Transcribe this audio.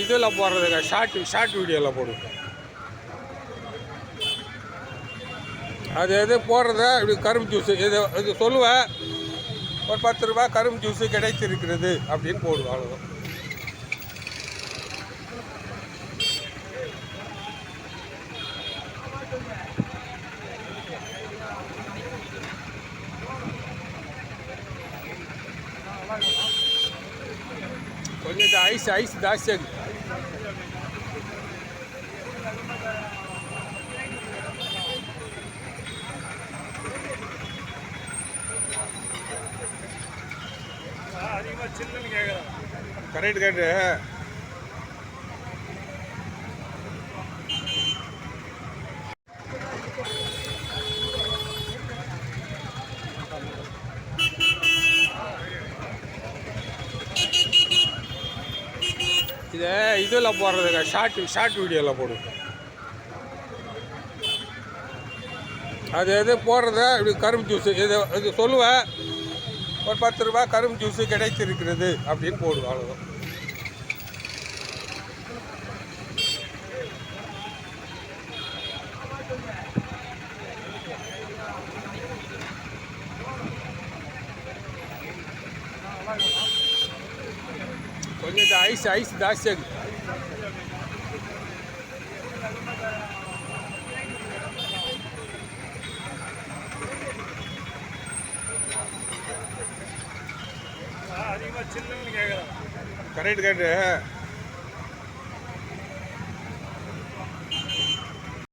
இதில் போடுறதுங்க short short வீடியோவில் போடுங்க அது எது போடுறத இப்படி கரும்பு ஜூஸு இது இது சொல்லுவேன் ஒரு பத்து ரூபா கரும்பு ஜூஸு கிடைச்சிருக்கிறது அப்படின்னு போடுவேன் அவ்வளோதான் கொஞ்சம் இந்த ஐஸ் ஐஸ் ஜாஸ்தியாக அதிகமாக சில்லுன்னு கேட்குறேன் கரெக்ட் கரெக்டு இதை இதில் போடுறதுங்க ஷார்ட் ஷார்ட் வீடியோவில் போடுங்க அது எது போடுறத இப்படி கரும்பு ஜூஸு இது இது சொல்லுவேன் ஒரு பத்து ரூபா கரும்பு ஜூஸு கிடைத்திருக்கிறது அப்படின்னு போடுவேன் அவ்வளோதான் கொஞ்சம் இந்த ஐஸ் ஐஸ் ஜாஸ்தியாக அதிகமாக சில்லுன்னு கேட்குறேன் கரெக்ட் கரெக்டு